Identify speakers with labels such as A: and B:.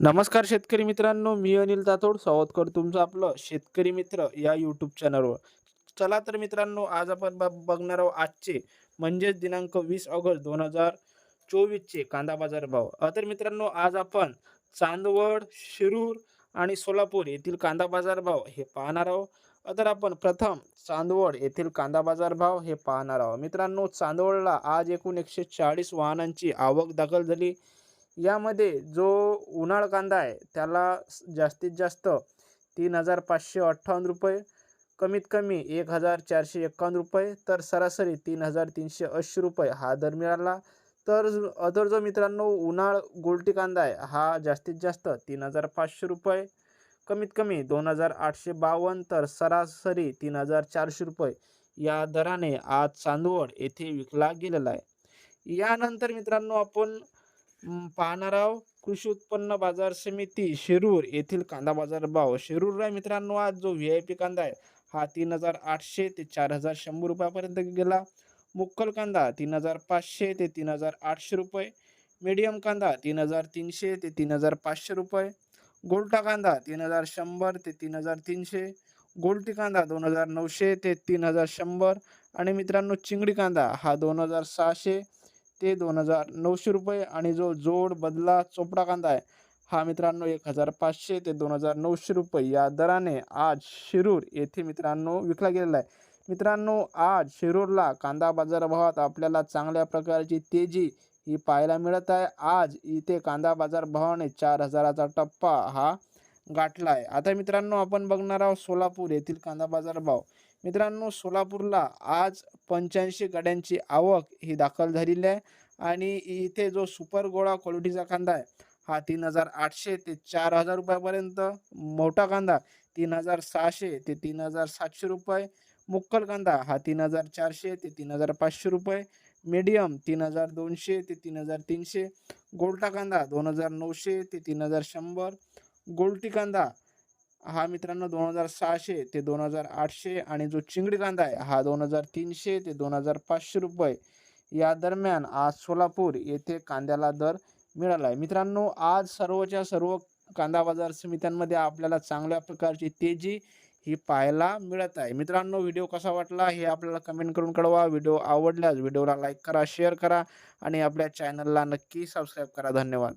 A: नमस्कार शेतकरी मित्रांनो मी अनिल तातोड स्वागत करतो तुमचं आपलं शेतकरी मित्र या यूट्यूब चॅनलवर चला तर मित्रांनो आज आपण बघणार आहोत आजचे म्हणजेच दिनांक वीस ऑगस्ट दोन हजार चोवीसचे कांदा बाजार भाव. तर मित्रांनो आज आपण चांदवड शिरूर आणि सोलापूर येथील कांदा बाजार भाव हे पाहणार आहोत. तर आपण प्रथम चांदवड येथील कांदा बाजार भाव हे पाहणार आहोत. मित्रांनो चांदवडला आज एकूण एकशे चाळीस वाहनांची आवक दाखल झाली. यामध्ये जो उन्हाळ कांदा आहे त्याला जास्तीत जास्त तीन हजार पाचशे अठ्ठावन्न रुपये कमीत कमी एक हजार चारशे एक्कावन्न रुपये तर सरासरी तीन हजार तीनशे ऐंशी रुपये हा दर मिळाला. तर अदर जो मित्रांनो उन्हाळ गोलटी कांदा आहे हा जास्तीत जास्त तीन हजार पाचशे रुपये कमीत कमी दोन हजार आठशे बावन्न तर सरासरी तीन हजार चारशे रुपये या दराने आज चांदवड येथे विकला गेलेला आहे. यानंतर मित्रांनो आपण पाहणार आहोत कृषी उत्पन्न बाजार समिती शिरूर येथील कांदा बाजार भाव. शिरूरला मित्रांनो आज जो व्ही आय पी कांदा आहे हा तीन हजार आठशे ते चार हजार शंभर रुपयापर्यंत गेला. मुक्कल कांदा तीन हजार पाचशे ते तीन हजार आठशे रुपये. मीडियम कांदा तीन हजार तीनशे ते तीन हजार पाचशे रुपये. गोल्टा कांदा तीन हजार शंभर ते तीन हजार तीनशे. गोलटी कांदा दोन हजार नऊशे ते तीन हजार शंभर. आणि मित्रांनो चिंगडी कांदा हा दोन हजार सहाशे. ते दोन हजार नऊशे रुपये आणि जो जोड बदला चोपडा कांदा आहे हा मित्रांनो एक हजार पाचशे ते दोन हजार नऊशे रुपये या दराने आज शिरूर येथे मित्रांनो विकला गेलेला आहे. मित्रांनो आज शिरूरला कांदा बाजारभावात आपल्याला चांगल्या प्रकारची तेजी ही पाहायला मिळत आहे. आज इथे कांदा बाजार भावाने चार हजाराचा टप्पा हा गाठला आहे. आता मित्रांनो आपण बघणार आहोत सोलापूर येथील कांदा बाजार भाव. मित्रांनो सोलापूरला आज पंच्याऐंशी गाड्यांची आवक ही दाखल झालेली आहे आणि इथे जो सुपर गोळा क्वालिटीचा कांदा आहे हा तीन हजार आठशे ते चार हजार रुपयापर्यंत. मोठा कांदा तीन हजार सहाशे ते तीन हजार सातशे रुपये. मुक्कल कांदा हा तीन हजार चारशे ते तीन हजार पाचशे रुपये. मीडियम तीन हजार दोनशे ते तीन हजार तीनशे. गोल्टा कांदा दोन हजार नऊशे ते तीन हजार शंभर. गोल्टी कांदा. हा मित्रांनो दोन हजार सहाशे ते दोन हजार आठशे आणि जो चिंगडी कांदा आहे हा दोन हजार तीनशे ते दोन हजार पाचशे रुपये. या दरम्यान आज सोलापूर येथे कांद्याला दर मिळाला आहे मित्रांनो आज सर्वच्या सर्व कांदा बाजार समित्यांमध्ये आपल्याला चांगल्या प्रकारची तेजी ही पाहायला मिळत आहे. मित्रांनो व्हिडिओ कसा वाटला हे आपल्याला कमेंट करून कळवा. व्हिडिओ आवडल्यास व्हिडिओला लाईक करा शेअर करा आणि आपल्या चॅनलला नक्की सबस्क्राईब करा. धन्यवाद.